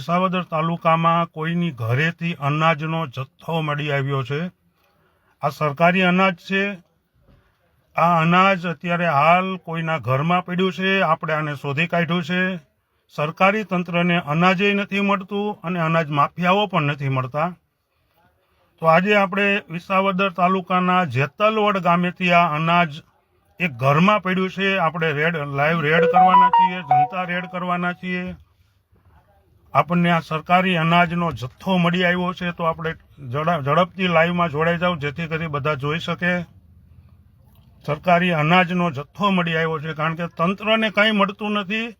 વિસાવદર તાલુકામાં કોઈની ઘરેથી અનાજનો જથ્થો મળી આવ્યો છે. આ સરકારી અનાજ છે. આ અનાજ અત્યારે હાલ કોઈના ઘરમાં પડ્યું છે. આપણે આને શોધી કાઢ્યું છે. સરકારી તંત્રને અનાજે નથી મળતું અને અનાજ માફિયાઓ પણ નથી મળતા. તો આજે આપણે વિસાવદર તાલુકાના જેતલવડ ગામેથી આ અનાજ એક ઘરમાં પડ્યું છે. આપણે રેડ, લાઈવ રેડ કરવાના છીએ, જનતા રેડ કરવાના છીએ. આપણને આ સરકારી અનાજનો જથ્થો મળી આવ્યો છે તો આપણે ઝડપથી લાઈવમાં જોડાઈ જાવ જેથી કરી બધા જોઈ શકે. સરકારી અનાજનો જથ્થો મળી આવ્યો છે, કારણ કે તંત્રને કંઈ મળતું નથી.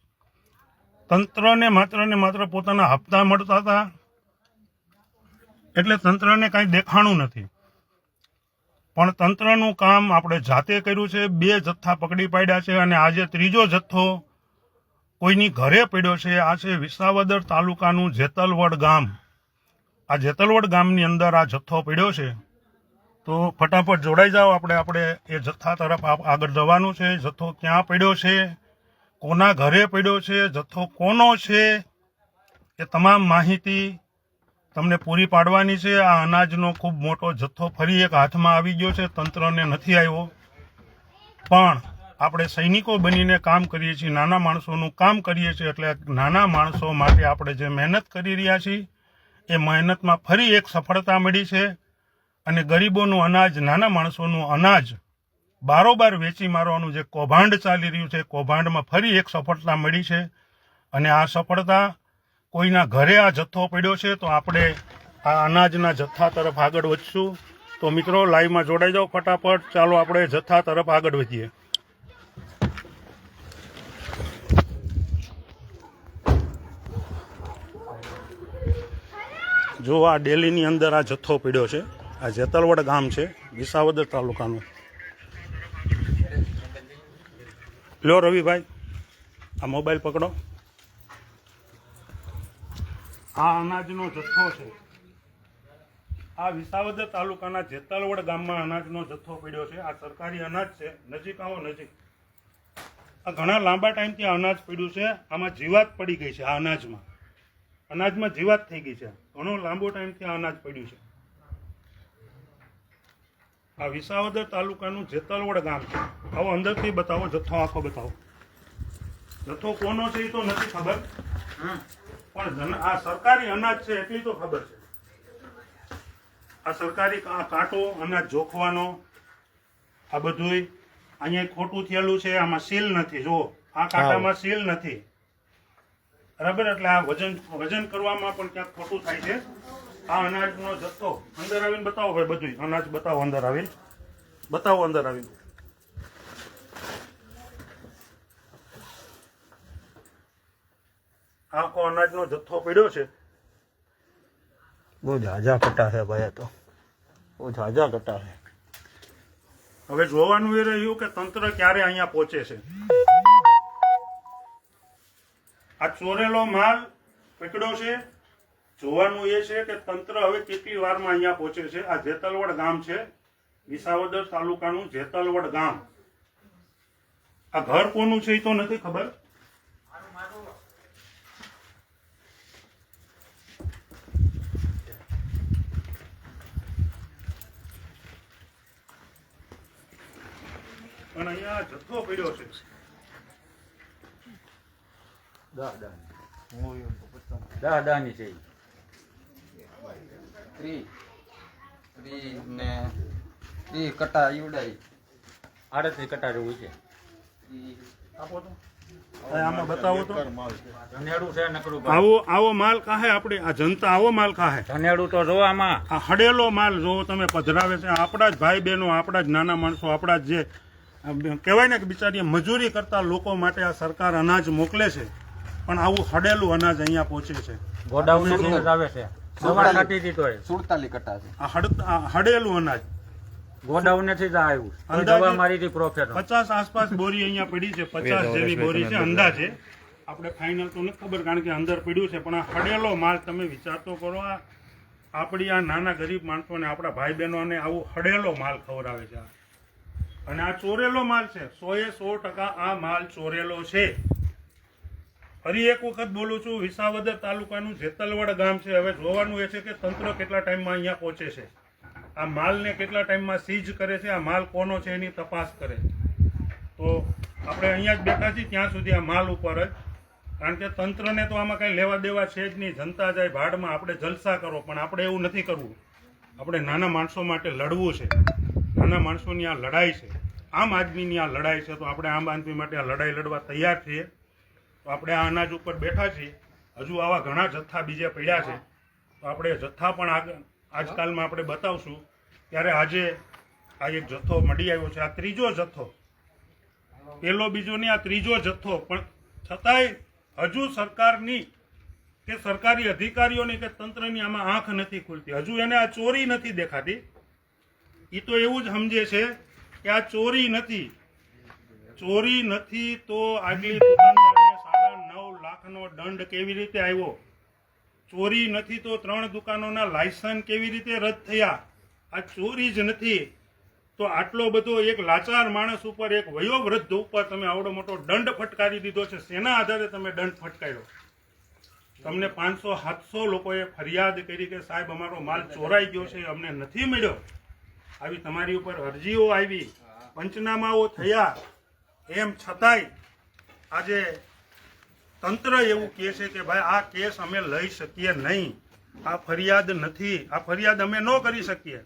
તંત્રને માત્ર ને માત્ર પોતાના હપ્તા મળતા હતા. એટલે તંત્રને કંઈ દેખાણું નથી. પણ તંત્રનું કામ આપણે જાતે કર્યું છે, બે જથ્થા પકડી પાડ્યા છે અને આજે ત્રીજો જથ્થો કોઈની ઘરે પડ્યો છે, આ છે વિસાવદર તાલુકાનું જેતલવડ ગામ. આ જેતલવડ ગામની અંદર આ જથ્થો પડ્યો છે. તો ફટાફટ જોડાઈ જાઓ, આપણે આપણે એ જથ્થા તરફ આગળ જવાનું છે. જથ્થો ક્યાં પડ્યો છે? કોના ઘરે પડ્યો છે? જથ્થો કોનો છે? એ તમામ માહિતી તમને પૂરી પાડવાની છે. આ અનાજનો ખૂબ મોટો જથ્થો ફરી એક હાથમાં આવી ગયો છે. તંત્રને નથી આવ્યો. પણ આપણે સૈનિકો બનીને કામ કરીએ છીએ, નાના માણસોનું કામ કરીએ છીએ, એટલે નાના માણસો માટે આપણે જે મહેનત કરી રહ્યા છીએ, એ મહેનતમાં ફરી એક સફળતા મળી છે અને ગરીબોનું અનાજ, નાના માણસોનું અનાજ બારોબાર વેચી મારવાનું જે કૌભાંડ ચાલી રહ્યું છે, કૌભાંડમાં ફરી એક સફળતા મળી છે અને આ સફળતા કોઈના ઘરે આ જથ્થો પડ્યો છે તો આપણે આ અનાજના જથ્થા તરફ આગળ વધશું. તો મિત્રો, લાઈવમાં જોડાઈ જાઓ ફટાફટ. ચાલો, આપણે જથ્થા તરફ આગળ વધીએ. જો આ ડેલીની અંદર આ જથ્થો પીડ્યો છે, આ જેતલવડ ગામ છે, વિસાવદર તાલુકાનું. લ્યો રવિભાઈ, આ મોબાઈલ પકડો. આ અનાજનો જથ્થો છે. આ વિસાવદર તાલુકાના જેતલવડ ગામમાં અનાજનો જથ્થો પડ્યો છે. આ સરકારી અનાજ છે. નજીક આવો, નજીક. આ ઘણા લાંબા ટાઈમથી આ અનાજ પડ્યું છે. આમાં જીવાત પડી ગઈ છે આ અનાજમાં. અનાજમાં જીવાત થઈ ગઈ છે. ઘણો લાંબો ટાઈમથી આ અનાજ પડ્યું છે. આ વિસાવદર તાલુકાનું જેતલવડ ગામ છે. આવો અંદરથી બતાવો જથ્થો આખો બતાવો. જથ્થો કોનો છે એ તો નથી ખબર પણ આ સરકારી અનાજ છે એટલી તો ખબર છે. આ સરકારી કાંટો અનાજ જોખવાનો આ બધુંય અહીંયા ખોટું થયેલું છે આમાં સીલ નથી. જુઓ આ કાંટામાં સીલ નથી. બરાબર? એટલે આ વજન વજન કરવામાં પણ ક્યાંક ખોટું થાય છે. આ અનાજનો જથ્થો અંદર આવીને બતાવો ભાઈ બધું અનાજ બતાવો અંદર આવીને. બતાવો અંદર આવીને. આખો અનાજનો જથ્થો પડ્યો છે? બહુ ઝાઝા કટા છે ભાઈ તો. બહુ ઝાઝા કટા છે. હવે જોવાનું એ રહ્યું કે તંત્ર ક્યારે અહીંયા પહોંચે છે. આ ચોરેલો માલ પકડ્યો છે. જોવાનું એ છે કે તંત્ર હવે કેટલી વારમાં અહીંયા પહોંચે છે. આ જેતલવડ ગામ છે. વિસાવદર તાલુકાનું જેતલવડ ગામ. આ ઘર કોનું છે એ તો નથી ખબર? પણ અહીંયા જથ્થો પડ્યો છે. દા દાની છે ત્રી. ત્રી ને ત્રી કટા ઈવડાઈ. આડત્રીસ કટા જેવું છે. ઈ આપો તો. હવે આમાં બતાવો તો. ધનેડું છે નકરું આવો આવો માલ કાહે આપણી આ જનતા આવો માલ કાહે? ધનેડું તો જોવામાં આ હડેલો માલ જોવો તમે પધરાવે છે. આપણા જ ભાઈ બહેનો આપણા જ નાના માણસો આપણા જ જે કહેવાય ને કે બિચારી મજૂરી કરતા લોકો માટે આ સરકાર અનાજ મોકલે છે. પણ આવું હડેલું અનાજ અહીંયા પહોંચે છે. ગોડાઉન આવે છે. સુડતાલી કટા છે. આ હડેલું અનાજ. ગોડાઉનથી જ આવ્યું અંદાજે- મારી હતી પચાસ આસપાસ બોરી અહીંયા પડી છે. પચાસ જેવી બોરી છે. અંદાજે. આપણે ફાઇનલ તો નથી ખબર કારણ કે અંદર પડ્યું છે પણ આ હડેલો માલ તમે વિચાર તો કરો આ આપણી આ નાના ગરીબ માણસોને આપણા ભાઈ બહેનોને આવું હડેલો માલ ખવડાવે છે અને આ ચોરેલો માલ છે. સો એ સો ટકા આ માલ ચોરેલો છે. ફરી એક વખત બોલું છું, વિસાવદર તાલુકાનું જેતલવડ ગામ છે. હવે જોવાનું એ છે કે તંત્ર કેટલા ટાઈમમાં અહીંયા પહોંચે છે. આ માલને કેટલા ટાઈમમાં સીઝ કરે છે, આ માલ કોનો છે એની તપાસ કરે. તો આપણે અહીંયા જ બેઠા છીએ, ત્યાં સુધી આ માલ ઉપર જ. કારણ કે તંત્રને તો આમાં કંઈ લેવા દેવા છે જ નહીં. જનતા જાય, ભાડમાં આપણે જલસા કરો, પણ આપણે એવું નથી કરવું. આપણે નાના માણસો માટે લડવું છે. નાના માણસોની આ લડાઈ છે. આમ આદમીની આ લડાઈ છે, તો આપણે આમ આદમી માટે આ લડાઈ લડવા તૈયાર છીએ. તો આપણે આ અનાજ ઉપર બેઠા છીએ. હજુ આવા ઘણા જથ્થા બીજે પડ્યા છે. તો આપણે જથ્થા પણ આજકાલમાં આપણે બતાવશું. ત્યારે આજે આ એક જથ્થો મળી આવ્યો છે. આ ત્રીજો જથ્થો. પેલો બીજો નહીં, આ ત્રીજો જથ્થો. પણ છતાંય હજુ સરકારની કે સરકારી અધિકારીઓની કે તંત્રની આમાં આંખ નથી ખુલતી. હજુ એને આ ચોરી નથી દેખાતી. એ તો એવું જ સમજે છે કે આ ચોરી નથી. ચોરી નથી તો આગલી દુકાનદારને સાડા નવ દંડ કેવી રીતે આવ્યો? ચોરી નથી તો ત્રણ દુકાનોના લાયસન્સ કેવી રીતે રદ થયા? આ ચોરી જ નથી. તો આટલો બધો એક લાચાર માણસ ઉપર, એક વયોવૃદ્ધ ઉપર તમે આવડો મોટો દંડ ફટકારી દીધો છે. શેના આધારે તમે દંડ ફટકાર્યો? તમને પાંચસો, સાતસો લોકોએ ફરિયાદ કરી કે સાહેબ, અમારો માલ ચોરાઈ ગયો છે, અમને નથી મળ્યો. આવી તમારી ઉપર અરજીઓ આવી. પંચનામાઓ થયા. એમ છતાંય આજે તંત્ર એવું કહે છે કે ભાઈ, આ કેસ અમે લઈ શકીએ નહીં. આ ફરિયાદ નથી. આ ફરિયાદ અમે ન કરી શકીએ.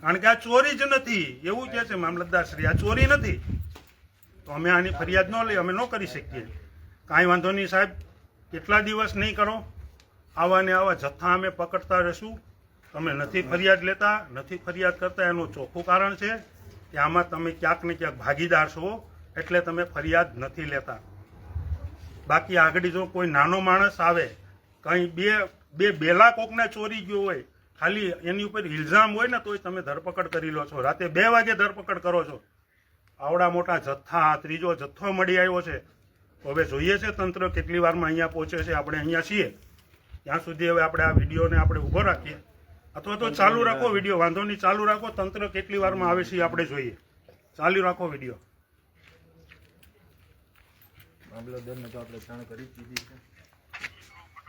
કારણ કે આ ચોરી જ નથી. એવું કહે છે મામલતદારશ્રી, આ ચોરી નથી. તો અમે આની ફરિયાદ ન લઈ, અમે ન કરી શકીએ. કાંઈ વાંધો નહીં સાહેબ, કેટલા દિવસ નહીં કરો? આવા ને આવા જથ્થા અમે પકડતા રહીશું. તમે નથી ફરિયાદ લેતા, નથી ફરિયાદ કરતા, એનું ચોખ્ખું કારણ છે કે આમાં તમે ક્યાંક ને ક્યાંક ભાગીદાર છો, એટલે તમે ફરિયાદ નથી લેતા. બાકી આગળ જો કોઈ નાનો માણસ આવે, કંઈ બે બે બેલા કોકને ચોરી ગયો હોય, ખાલી એની ઉપર ઇલ્ઝામ હોય ને તોય તમે ધરપકડ કરી લો છો. રાતે બે વાગે ધરપકડ કરો છો. આવડા મોટા જથ્થા, ત્રીજો જથ્થો મળી આવ્યો છે. હવે જોઈએ છે તંત્ર કેટલી વારમાં અહીંયા પહોંચે છે. આપણે અહીંયા છીએ. ત્યાં સુધી હવે આપણે આ વિડીયોને આપણે ઊભો રાખીએ. અથવા તો ચાલુ રાખો વીડિયો. વાંધો નહીં, ચાલુ રાખો. તંત્ર કેટલી વારમાં આવે છે આપણે જોઈએ. ચાલુ રાખો વીડિયો. તો આપણે જાણ કરી દીધી છે.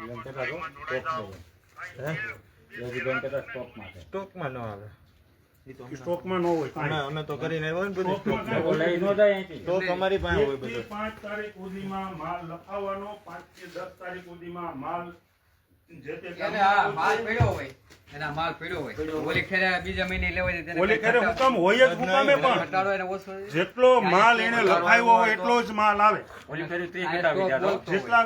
બેન કેટલા છો? સ્ટોકમાં હે? સ્ટોકમાં સ્ટોકમાં ન આવે. ઈ તો અમે- સ્ટોકમાં ન હોય અમે તો કરીને આવ્યા ને બધું. સ્ટોક લઈ ન જાય અહીંથી. સ્ટોક અમારી પાસે હોય બધું બધો. પાંચ તારીખ સુધીમાં માલ લખાવવાનો પાંચથી દસ તારીખ સુધીમાં માલ જે તે માલ પડ્યો હોય. એના માલ પડ્યો હોય ઓલી ખેરે બીજા મહિને લેવાય તેને ઓલી ખેરે હુકમ હોય જ હુકમે પણ ઘટાડો એને ઓછો છે. જેટલો માલ એને લખાયો હોય એટલો જ માલ આવે ઓલી. જેટલા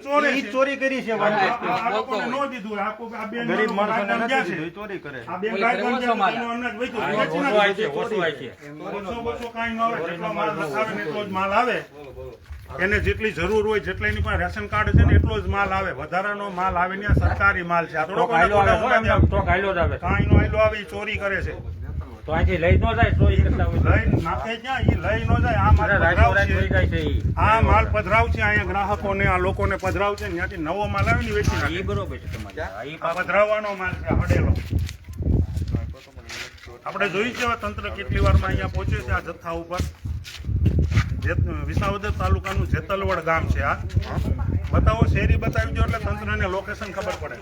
ચોરે ઈ ચોરી કરી છે આ- વાંધો. આ- આ લોકોને ન દીધું આ આ બેન ગરીબ માણસોને માણસોને ક્યાં છે? ચોરી કરે આ બેન ગાય ખેરે ગામ ઓછો ક્યાં માલ છે? એનું અનાજ વેચ્યું. ઓછો છે, ઓછો છે. ઓછો ઓછો કાંઈ ન આવે જેટલો માલ લખાવે એટલો જ માલ આવે એને જેટલી જરૂર હોય જેટલા એની પાસે રેશન કાર્ડ છે ને એટલો જ માલ આવે. વધારાનો માલ આવે ને સરકારી માલ છે. આ આવે આયલો આવે. ચોરી કરે છે. તો અહીંથી લઈ ન જાય ચોરી કરતા હોય લઈ નાખે ક્યાં? ઈ લઈ ન જાય. આ માલ પધરાવ છે. આ માલ પધરાવ છે. અહીંયા ગ્રાહકોને આ લોકોને પધરાવ છે. ત્યાંથી નવો માલ આવે ને વેચી બરોબર છે તમારી આ પધરાવવાનો માલ છે હડેલો. આપણે જોઈ છે તંત્ર કેટલી વારમાં અહીંયા પહોંચે છે આ જથ્થા ઉપર? વિસાવદર તાલુકાનું જેતલવડ ગામ છે આ. બતાવો, શેરી બતાવી દો એટલે તંત્રને લોકેશન ખબર પડે.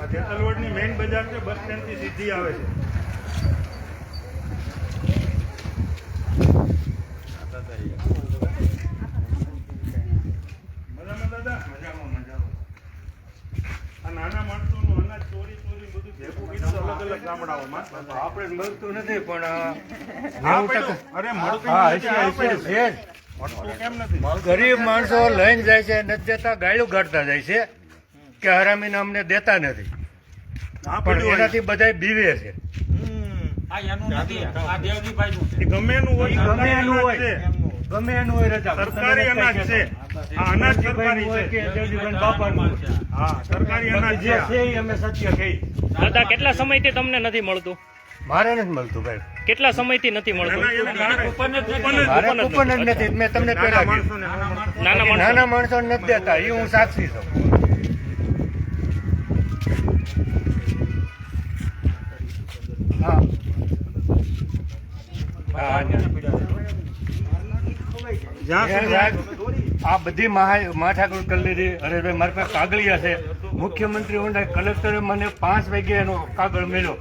આ જેતલવડની મેઇન બજાર છે, બસ સ્ટેન્ડથી સીધી આવે છે. મજામાં, દાદા? મજામાં મજામાં. આ નાના માણસોનું આપણે મળતું નથી પણ અરે મળતું. છે ગરીબ માણસો લઈને જાય છે નથી દેતા ગાયું કાઢતા જાય છે કે હરામીને અમને દેતા નથી. પણ એનાથી બધા બીવે છે. આ એનું નથી. આ દેવજીભાઈનું છે. એ ગમે એનું હોય ગમે એનું હોય. ગમે એનું હોય રજા. સરકારી અનાજ છે. અનાજ હા જે છે. એ અમે દાદા કેટલા સમયથી તમને નથી મળતું? મારે નથી મળતું ભાઈ. કેટલા સમયથી નથી મળતું? નથી મેં તમને નાના માણસો નથી દેતા. એ હું સાક્ષી છું. હા. જ્યાં સુધી. આ બધી મહા- ઠાકોર કરી લીધી હરેશભાઈ મારી પાસે કાગળિયા છે. મુખ્યમંત્રી ઊંડા કલેક્ટરે મને પાંચ વાગે એનો કાગળ મળ્યો.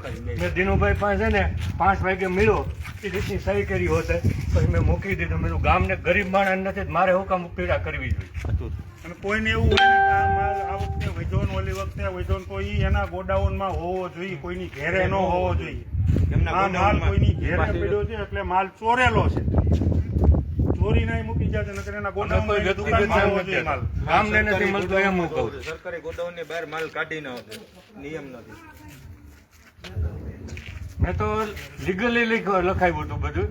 મેં દિનુભાઈ પાસે ને પાંચ વાગે મળ્યો. એ રીતની સહી કરી હોતે. પછી મેં મૂકી દીધું. મેં ગામને ગરીબ માણસ નથી તો મારે હું કામ પીડા કરવી જોઈએ. અને કોઈને એવું હોય આ માલ આ વખતે વૈધો ને ઓલી વખતે વૈધો તો એ એના ગોડાઉનમાં હોવો જોઈએ કોઈની ઘેરે ન હોવો જોઈએ. આ માલ કોઈની ઘેરે પડ્યો છે એટલે માલ ચોરેલો છે. ચોરી નહીં મૂકી જાય નકર એના ગોડાઉન કોઈ વ્યક્તિગત હોવો નથી માલ. નથી મળતો એમ હું કહું સરકારે ગોડાઉનની બહાર માલ કાઢી ન આપે. નિયમ નથી. મેં તો લીગલી લખાવ્યું હતું બધું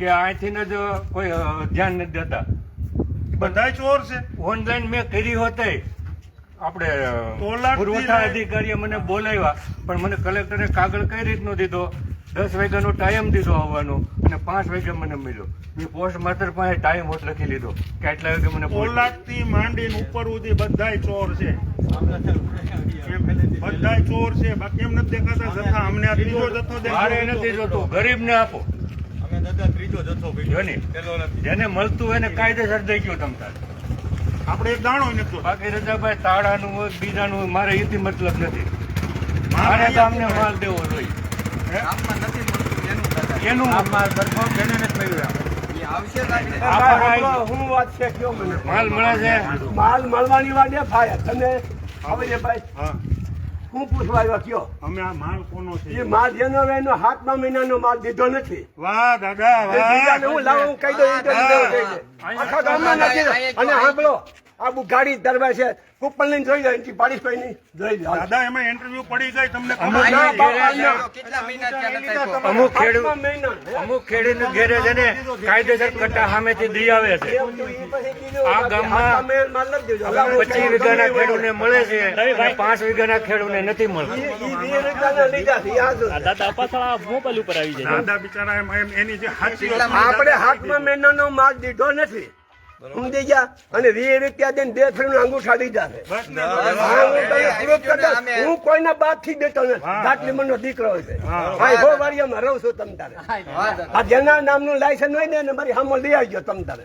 કે અહીંથી જ કોઈ ધ્યાન નથી દેતા. બધા ચોર છે. ઓનલાઈન મેં કરી હોતે. આપણે પુરવઠા અધિકારીએ મને બોલાવ્યા પણ મને કલેક્ટરે કાગળ કઈ રીતનો દીધો? દસ વાગ્યાનો ટાઈમ દીધો આવવાનો અને પાંચ વાગે મને મળ્યો. મેં પોસ્ટ માસ્ટર પાસે ટાઈમ હોત લખી લીધો. કે આટલા વાગે મને પહોંચવું. ઓલાદથી માંડીને ઉપર સુધી બધાય ચોર છે. બધાય ચોર છે. બાકી એમ નથી દેખાતા? જથ્થા અમને આ ત્રીજો જથ્થો મારે નથી જોતું. ગરીબને આપો. અમે દાદા ત્રીજો જથ્થો જેને? મળતું હોય એને કાયદેસર દઈ ગયો તમ તાર. આપણે એક દાણો નથી. બાકી રજાભાઈ તાળાનું હોય બીજાનું હોય, મારે એથી મતલબ નથી. મારે તો ગામને માલ દેવો જોઈએ. ગામમાં નથી મળતું એનું દાદા એનું માલ સરખો કેને નથી મળ્યું આવશે હું વાત છે કયો મને? માલ મળે છે. માલ મળવાની વાત એ થાય તમે હવે જે ભાઈ હું. પૂછવા આવ્યો કયો? અમે આ માલ કોનો એ માલ જેનો એનો સાતમા મહિનાનો માલ દીધો નથી. વાહ દાદા વાહ. હું લાવું કહી દઉં એ તો લીધો કહી દે. આખા ગામમાં નથી અને સાંભળો. આ બુઘાડી ગાડી દરવાજે છે. કૂપન લઈને જોઈ જાય એની પાડી કોઈ નહીં જોઈ જાય દાદા એમાં ઇન્ટરવ્યુ પડી જાય તમને? કેટલા મહિના ત્યાં અમુક ખેડૂત અમુક ખેડૂત ઘેરે છે ને કાયદેસર કટ્ટા સામેથી દઈ આવે છે. પછી આ ગામમાં પચીસ વીઘાના ખેડૂને ખેડૂતને મળે છે પાંચ વીઘાના ખેડૂતને નથી મળતું. દાદા અપાસળા મોબાઈલ ઉપર આવી જાય. દાદા બિચારા એમ એમ એની જે સાચી આપણે હાથમાં મહિનાનો માલ દીધો નથી. સમજી ગયા અને વીસ રૂપિયા દઈને બે ફરી અંગૂઠા દીધા છે બસ ને, હા, કોઈના બાપથી દેતો નથી ગાટલી મનનો દીકરો છે. હા. ભાઈ હો વાળીયામાં રહું છું તમ તારે. આ જેના નામનું લાયસન્સ હોય ને એને મારી સામે લઈ આવજો તમ તારે.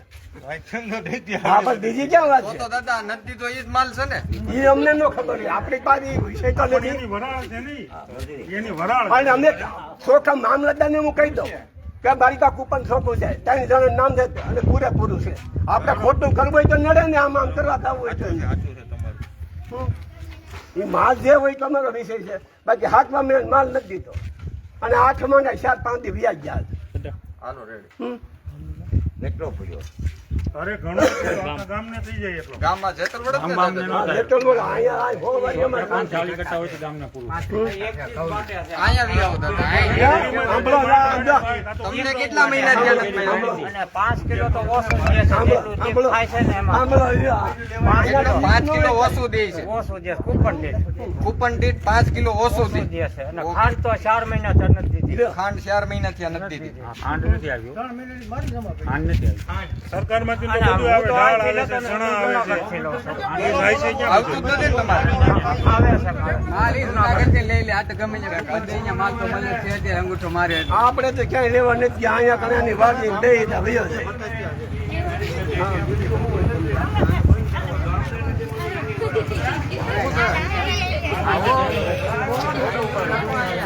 બીજી ક્યાં વાત છે? તો દાદા નથી તો એ જ માલ છે ને. એ અમને ન ખબર આપણી પાસે વિષય તો નથી. એની વરાળ છે નહીં. એની વરાળ અને અમે ચોખા મામલતદારને હું કહી દઉં. કે મારી પાસે કૂપન ચોખ્ખું છે ત્રણ જણ નામ છે અને પૂરેપૂરું છે. આપણે ખોટું કરવું હોય તો નડે ને આમ આમ કરવા થવું હોય તો. એ માલ જે હોય તમારો વિષય છે. બાકી હાથમાં મેં માલ નથી દીધો. અને આઠમાં ને ચાર પાંચ દી વ્યાજ જાય હાલો રેડી. અરે ઘણો ગામને થઈ જાય એટલો. ગામમાં જેતલ વડે અહીંયા આ હો કામ અહીંયા. બધા. તમને કેટલા મહિના ત્યાં નથી અને પાંચ કિલો તો ઓછું જે છે. થાય ને એમાં. કિલો ઓછું દે છે. ઓછું જે કૂપન દીઠ કૂપન દીઠ પાંચ કિલો ઓછું દે. છે. અને ખાંડ તો ચાર મહિના તો નથી. ખાંડ ચાર મહિના ત્યાં નથી દીધી સરકારમાંથી તો અને બધું આવે હું તો દાળ આ આવે છે કિલો તો ચણા આવે છે. જુનાગઢથી લઉં છું. એ જાય છે ક્યાં આવતું નથી તમારે આવે છે મારે. લઈ લે આ તો ગમે થી અહીંયા માલ તો મળે છે તે અંગૂઠો મારે આપણે તો ક્યાંય લેવા નથી અહીંયા કણાની વાડી દઈ દે વયો જાય પણ ઈ આ છે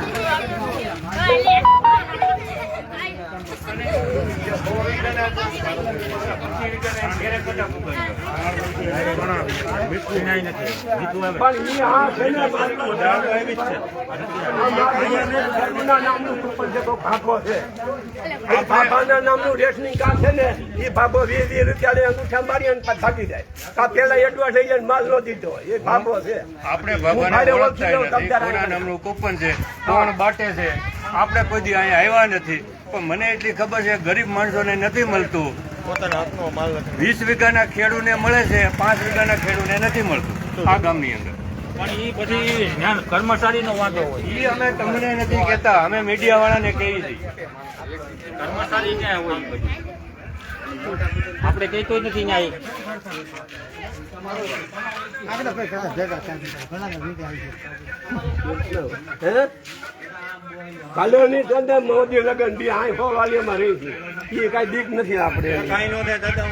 બાબાના નામનું રેશનિંગ કાર્ડ છે ને એ ભાગો વીસ વીસ રૂપિયા અંગૂઠા મારી અને ભાગી જાય આ પેલા એડવા થઈ જાય માલ નો દીધો એ ભાગો છે આપણે ભગવાન ઓળખતા નથી કોના નામનું કૂપન છે કોણ બાટે છે આપણે કોઈ દી અહીંયા આવ્યા નથી. પણ મને એટલી ખબર છે ગરીબ માણસોને નથી મળતું. પોતાના હાથનો માલ વીસ વીઘાના ખેડૂને મળે છે પાંચ વીઘાના ખેડૂને નથી મળતું આ ગામની અંદર. પણ એ પછી કર્મચારી નો વાંધો હોય. ઈ અમે તમને નથી કહેતા અમે મીડિયાવાળાને કહીએ છીએ. કર્મચારી ક્યાં હોય આપણે કોઈ નથી ન્યાય. હે? કાલોની ચંદે મોદી લગન બી આઈ ફો વાલીમાં રહી છે એ કઈ દીક નથી આપણે. કાંઈ નો થાય દાદા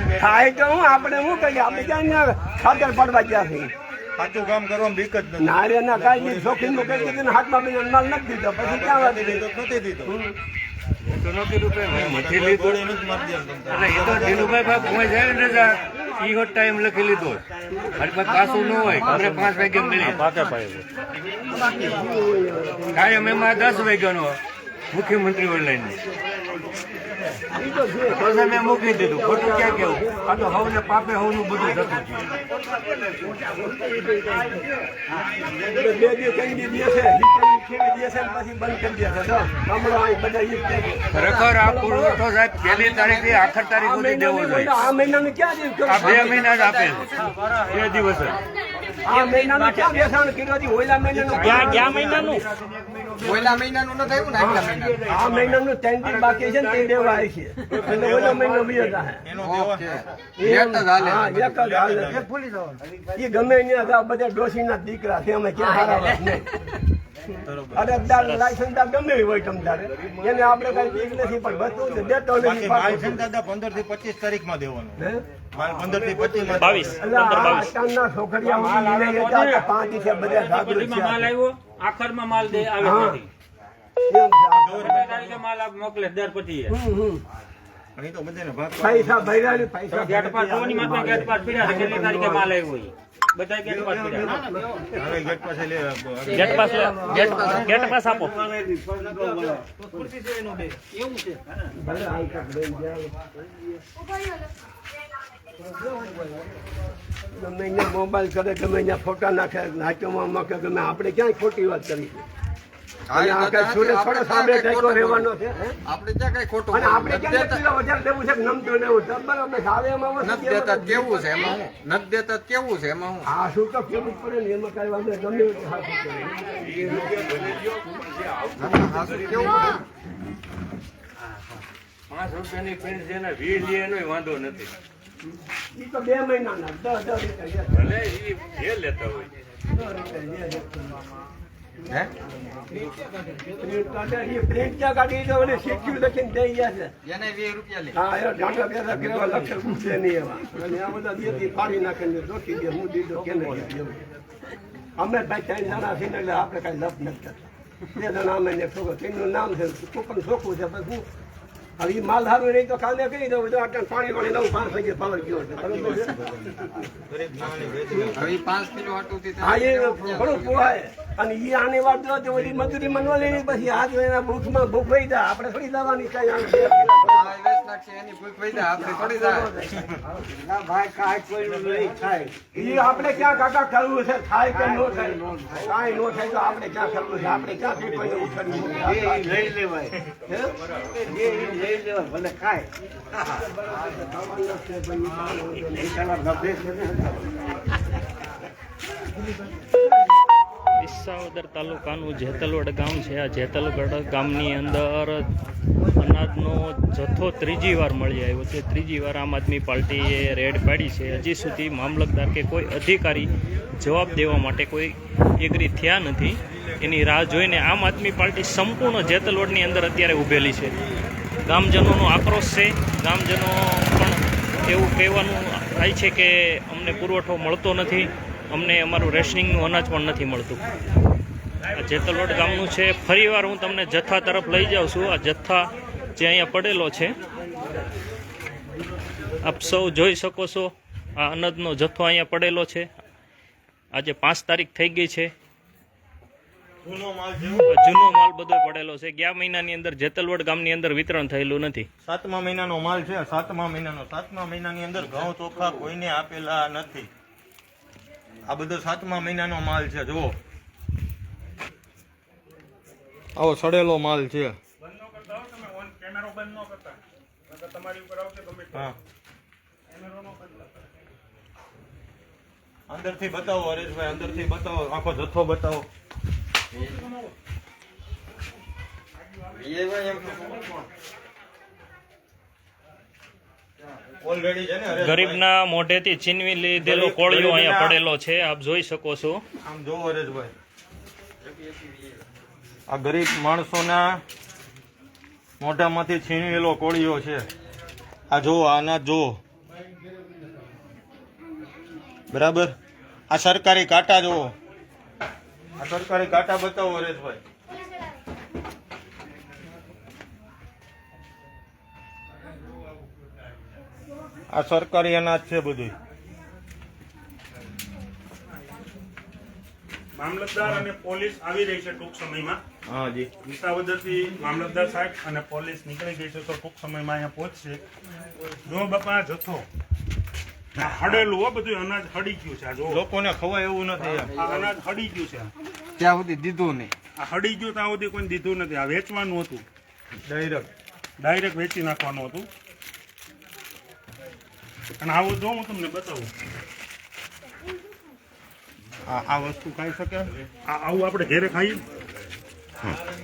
તો હું આપણે શું કરીએ? આપણે ક્યાં ખાતર પડવા ગયા છે. સાચું કામ કરવા બીક જ નથી. નારે ના કાંઈ નહીં. શોખીનનું કહી દીધું હાથમાં બી માલ નથી દીધો. પછી ક્યાં વાત નથી દીધો મથી લીધું એટલે એ તો દિનુભાઈ બાપ હું જાય ને રજા ઈ હોત ટાઈમ લખી લીધો મારી પાસે પાછું ન હોય. ઘરે પાંચ વાગે મળી કાયમ એમાં દસ વાગ્યાનો મુખ્યમંત્રી ઓનલાઈન તો મેં મૂકી દીધું. ખોટું ક્યાં કેવું આ તો પાપે દી દેશે ખેડી દેશે ને પછી બંધ કરી દેશે તો હમણાં અહીં બધા ઈ જ કહે છે. ખરેખર આ પુરવઠો સાહેબ પહેલી તારીખથી આખર તારીખ સુધી દેવો જોઈએ. આ મહિનાનું ક્યાં આ બે મહિના જ આપે છે. બે દિવસ આ મહિનાનું ક્યાં બેસાણ કર્યું હતી ઓલા મહિનાનું ક્યાં ક્યાં મહિનાનું? પહેલા મહિનાનું ન થયું ને આગલા મહિનાનું? આ મહિનાનું ત્રણ દિન બાકી છે ને તે દેવા આવી છે. એટલે ઓલો મહિનો બીજો થાય. એક જ હાલે. એ ગમે ત્યાં બધા ડોશીના દીકરા છે અમે ક્યાં હારા વાત નહીં અરજદાર લાયસન્સ ગમે હોય તમ તારે. એને આપણે કઈ બીક નથી પણ બધું જ દેતો નથી માલ છે પાછું. દાદા પંદરથી પચીસ તારીખમાં દેવાનો માલ પંદરથી પચીસ બાવીસ. પાંચ છે બધા આવ્યો? દે આવે નથી. એમ છે. આ. બે તારીખે માલ આપ મોકલે દર પછી પૈસા ભર્યા પૈસા ગેટ પાસ ગેટ પાસ પીડ્યા કેટલી તારીખે માલ આવ્યો બધા ગેટ પાસ હવે ગેટ પાસે લે gate pass gate pass gate pass આપો. ભલે હાલકા ગમે અહીંયા મોબાઈલ કરે ગમે અહીંયા ફોટા નાખે નાચવામાં મૂકે ગમે આપણે ક્યાંય ખોટી વાત કરી આપણે કઈ ખોટું દેવું છે નમતું લેવું કેવું છે એમાં? હું નથી દેતા કેવું છે એમાં હું? શું તો કેવું પડે ને એમાં કઈ વાંધો ગમે? પાંચ રૂપિયાની પેન્ટ છે ને વી લે એનો વાંધો નથી. ઈ તો બે મહિનાના દસ દસ રૂપિયા ભલે એ લેતા હોય. હે? પ્રિન્ટ કાઢે, ક્યાં કાઢી તો ઓલી સિક્ક્યુ લખીને દઈ ગયા છે એને વીસ રૂપિયા લે. હા એ ઢાંઢા બેઠા કેવા લક્ષ પૂછે નહીં એવા. અને આ બધા દેતી ફાડી નાખે ને દે હું દીધો કેને અમે ભાઈ ત્રણ જણા છીએ એટલે આપણે કાંઈ લપ નથી કરતા બે જણા અમે ને છોકરો તેનું નામ છે કૂપન છોકરું છે હું હવે ઈ માલ ધારું નહીં તો કાલે કહી દઉં જો આટલા પાણી પાણી નવું પાંચ વાગે પાવર ગયો હા એ ઘણું પોહાય. અને ઈ આની વાત જો તો ઓલી મજૂરી મનવા લઈને પછી હાથ એના ભૂખમાં ભૂખ વહી જાય આપણે થોડી દાવાની કઈ આપણે ઈ આપણે ક્યાં કાકા કરવું છે થાય કે ન થાય? કાંઈ નો થાય તો આપણે ક્યાં કરવું છે? આપણે ક્યાંથી હે? વિસાવદર તાલુકાનું જેતલવડ ગામ છે. આ જેતલગઢ ગામની અંદર અનાજનો જથ્થો ત્રીજી વાર મળી આવ્યો છે. ત્રીજી વાર આમ આદમી પાર્ટીએ રેડ પાડી છે. હજી સુધી મામલતદાર કે કોઈ અધિકારી જવાબ દેવા માટે કોઈ એગ્રી થયા નથી. એની રાહ જોઈને આમ આદમી પાર્ટી સંપૂર્ણ જેતલવડની અંદર અત્યારે ઊભેલી છે. ગામજનોનો આક્રોશ છે. ગામજનો પણ એવું કહેવાનું થાય છે કે અમને પુરવઠો મળતો નથી. અમને અમારું રેશનિંગનું અનાજ પણ નથી મળતું. આ જેતલવડ ગામનું છે. ફરીવાર હું તમને જથ્થા તરફ લઈ જાઉં છું. આ જથ્થા જે અહીંયા પડેલો છે, આપ સૌ જોઈ શકો છો. આ અનાજનો જથ્થો અહીંયા પડેલો છે. આજે પાંચ તારીખ થઈ ગઈ છે. જૂનો માલ જૂનો માલ બધો પડેલો છે. ગયા મહિનાની અંદર જેતલવડ ગામની અંદર વિતરણ થયેલું નથી. સાતમા મહિનાનો માલ છે. સાતમા મહિનાનો સાતમા મહિનાની અંદર ઘઉં ચોખા કોઈને આપેલા નથી. આ બધો સાતમા મહિનાનો માલ છે. જુઓ. આવો સડેલો માલ છે. કેમેરો બંધ ન કરતા. નકર તમારી ઉપર આવશે ગમે તે. હા. અંદરથી બતાવો હરેશભાઈ અંદરથી બતાવો. આખો જથ્થો બતાવો. ગરીબના મોઢેથી છીનવી લીધેલો કોળિયો અહીંયા પડેલો છે આપ જોઈ શકો છો. આમ જો હરેશભાઈ. આ ગરીબ માણસોના મોઢામાંથી છીનવેલો કોળિયો છે. આ જો આના જો બરાબર? આ સરકારી કાંટા જુઓ. આ સરકારી કાંટા બતાવો હરેશભાઈ. આ સરકારી અનાજ છે બધું મામલતદાર અને પોલીસ આવી રહી છે ટૂંક સમયમાં. હા જી. વિસાવદરથી મામલતદાર સાહેબ અને પોલીસ નીકળી ગઈ છે તો ટૂંક સમયમાં અહીંયા પહોંચશે. જો બાપા જથ્થો. હડેલું હો બધું અનાજ હડી ગયું છે આ જો લોકોને ખવાય એવું નથી અનાજ હડી ગયું છે. ત્યાં સુધી દીધું નહીં. આ હડી ગયું ત્યાં સુધી કોઈ દીધું નથી. આ વેચવાનું હતું. ડાયરેક્ટ ડાયરેક્ટ વેચી નાખવાનું હતું. અને આવું જો હું તમને બતાવું. આ આ વસ્તુ ખાઈ શકે? આવું આપણે ઘેરે ખાઈએ?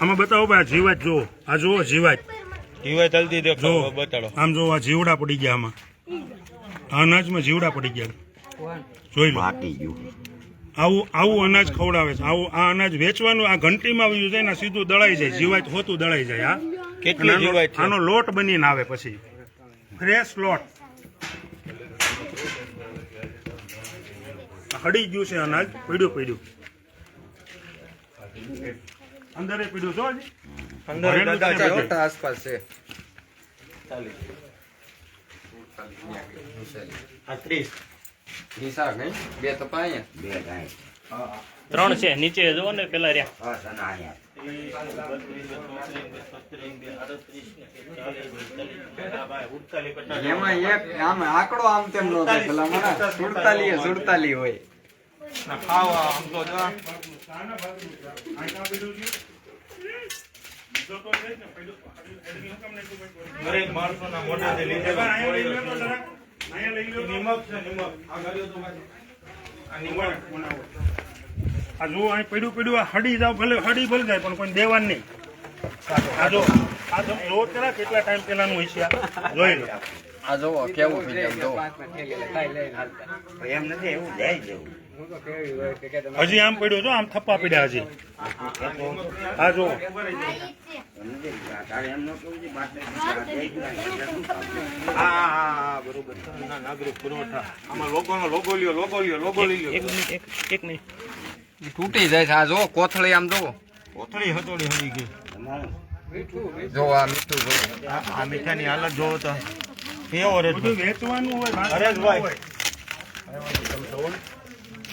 આમાં બતાવો ભાઈ આ જીવાત જો આ જુઓ જીવાત. જીવાત જલ્દી જો દેખો બતાડો. આમ જો આ જીવડા પડી ગયા આમાં. અનાજમાં જીવડા પડી ગયા. જોઈ લો. આવું આવું અનાજ ખવડાવે છે. આવું આ અનાજ વેચવાનું આ ઘંટીમાં આવ્યું જાય ને સીધું દળાઈ જાય જીવાત હોતું દળાઈ જાય આ કેટલી આનો- જીવાત છે? આનો લોટ બનીને આવે પછી. ફ્રેશ લોટ. હડી ગયું છે અનાજ. પડ્યું પડ્યું. અંદરે પડ્યું જો અંદર ભરેલું દાદા છે. આસપાસ છે. આ ત્રીસ નહીં? બે તો પાયા ત્રણ છે નીચે જુઓ ને પેલા રહ્યા. એમાં એક આમ આંકડો આમ તેમ નો થાય પેલા મને સુડતાલી સુડતાલી હોય. ના ખાવા આમ તો છે ને. એની અહીંયા લઈ લો. નિમક છે નિમક. આ ગાડીઓ તો આ નિમક આ જુઓ અહીં પડ્યું પડ્યું આ હડી જાવ ભલે હડી ભલે જાય પણ કોઈ દેવાનું નહીં. આ જો આ જો જો પેલા કેટલા ટાઈમ પેલાનું હોય છે? જોઈ લો. આ જોવો કેવું થઈ જાય જોવો. હજી આમ પડ્યો છો આમ થપ્પા પડ્યા હજી હા જો તૂટી જાય છે આ જો કોથળી આમ જો કોથળી હતોડી હળી ગઈ. જો આ મીઠું જો આ મીઠાની હાલત જોવો તો કેવો રે વેચવાનું હોય હરેશભાઈ.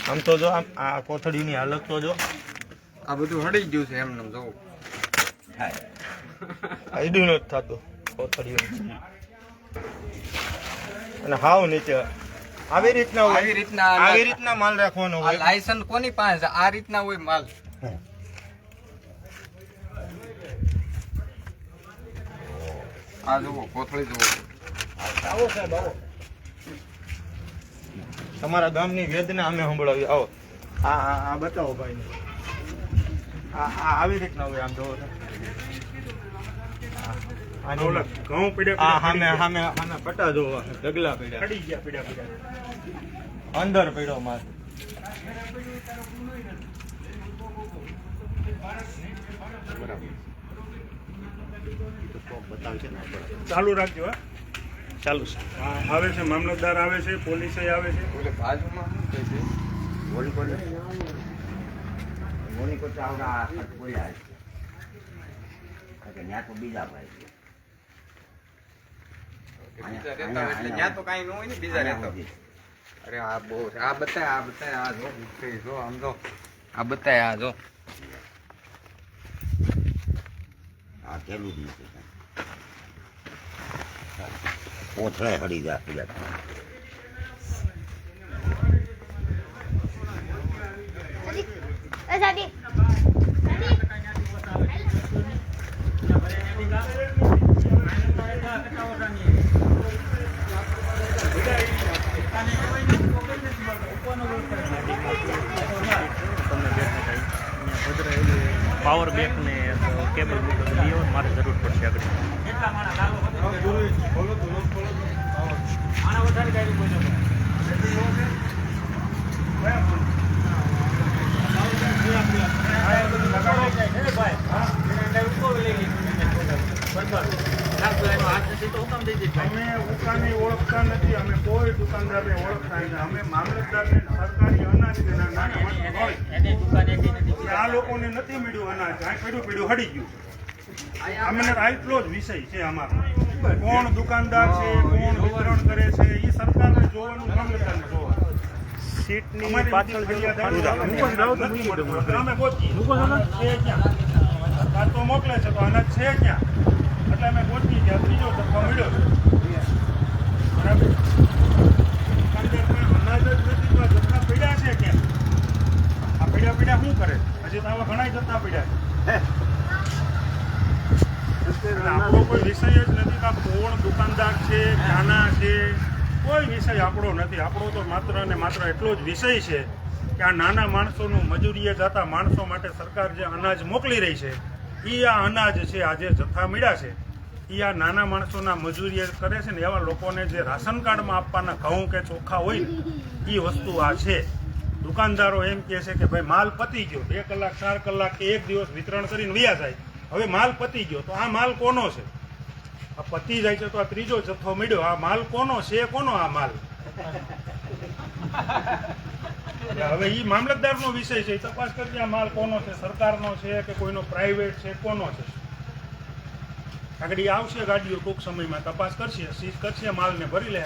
આમ તો જો આમ આ કોથળીની હાલત તો જો. આ બધું હડી ગયું છે એમને જોવો હડ્યું નથી થતું કોથળીઓ અને હાવ નીચે. આવી રીતના હોય. આવી રીતના આવી રીતના માલ રાખવાનો હોય. લાયસન્સ કોની પાસે? છે? આ રીતના હોય માલ. આ જુઓ કોથળી જુઓ. આવો સાહેબ આવો. તમારા ગામની વેદના અમે સંભળાવી આવો. આ આ આ બતાવો ભાઈ આ આ આવી રીતના હોય આમ જોવો અંદર પડ્યો માલ ચાલુ રાખજો હા. ચાલુ છે. હા, આવે છે મામલતદાર આવે છે પોલીસ આવે છે. ઓલે બાજુમાં શું કહે છે? બીજા રહેતા હોય એટલે ત્યાં તો કાંઈ ન હોય ને બીજા રહેતા. અરે આ બહુ છે. આ બતાય આ બતાય આ જો જો આમ જો. આ બતાય આ જો. કોથળે હળી જાય એ સાદી પાવર બેંક ને કેબલ મૂકો તો લઈ આવો ને મારે જરૂર પડશે આગળ. આના વધારે કાંઈ કોઈ અમે ઉકાની ઓળખતા નથી અમે કોઈ દુકાનદારને ઓળખતા નથી અમે મામલતદારને સરકારી અનાજ. કે આ લોકોને નથી મળ્યું અનાજ આ પડ્યું હડી ગયું અમને આટલો જ વિષય છે અમારો કોણ દુકાનદાર છે કોણ વિતરણ કરે છે એ સરકારને જોવાનું કામ સીટની પાછળ નથી તો મોકલે છે તો અનાજ છે ક્યાં? એટલે અમે ગોતીએ ત્યાં ત્રીજો ધક્કો મળ્યો બરાબર? અનાજ જ નથી તો જથ્થા પડ્યા છે ક્યાં? આ પડ્યા પડ્યા શું કરે? હજી તો આવા ઘણા જથ્થા પડ્યા છે. આપણો કોઈ વિષય જ નથી કે આ કોણ દુકાનદાર છે નાના છે, કોઈ વિષય આપણો નથી. આપણો તો માત્ર ને માત્ર એટલો જ વિષય છે કે આ નાના માણસોનું મજૂરીએ જતા માણસો માટે સરકાર જે અનાજ મોકલી રહી છે એ આ અનાજ છે, આજે જથ્થા મળ્યા છે. એ આ નાના માણસોના મજૂરીએ કરે છે ને એવા લોકોને જે રાશન કાર્ડમાં આપવાના ઘઉં કે ચોખા હોય એ વસ્તુ આ છે. દુકાનદારો એમ કહે છે કે ભાઈ માલ પતી ગયો. બે કલાક, ચાર કલાક કે એક દિવસ વિતરણ કરીને વ્યા જાય. હવે માલ પતી ગયો, તો આ માલ કોનો છે? આ પતી જાય છે તો આ ત્રીજો જથ્થો મળ્યો, આ માલ કોનો છે? કોનો આ માલ? હવે એ મામલતદારનો વિષય છે તપાસ કરજે આ માલ કોનો છે, સરકારનો છે કે કોઈનો પ્રાઇવેટ છે, કોનો છે? આગળ આવશે ગાડીઓ ટૂંક સમયમાં, તપાસ કરશે સીઝ કરશે, માલને ભરી લે.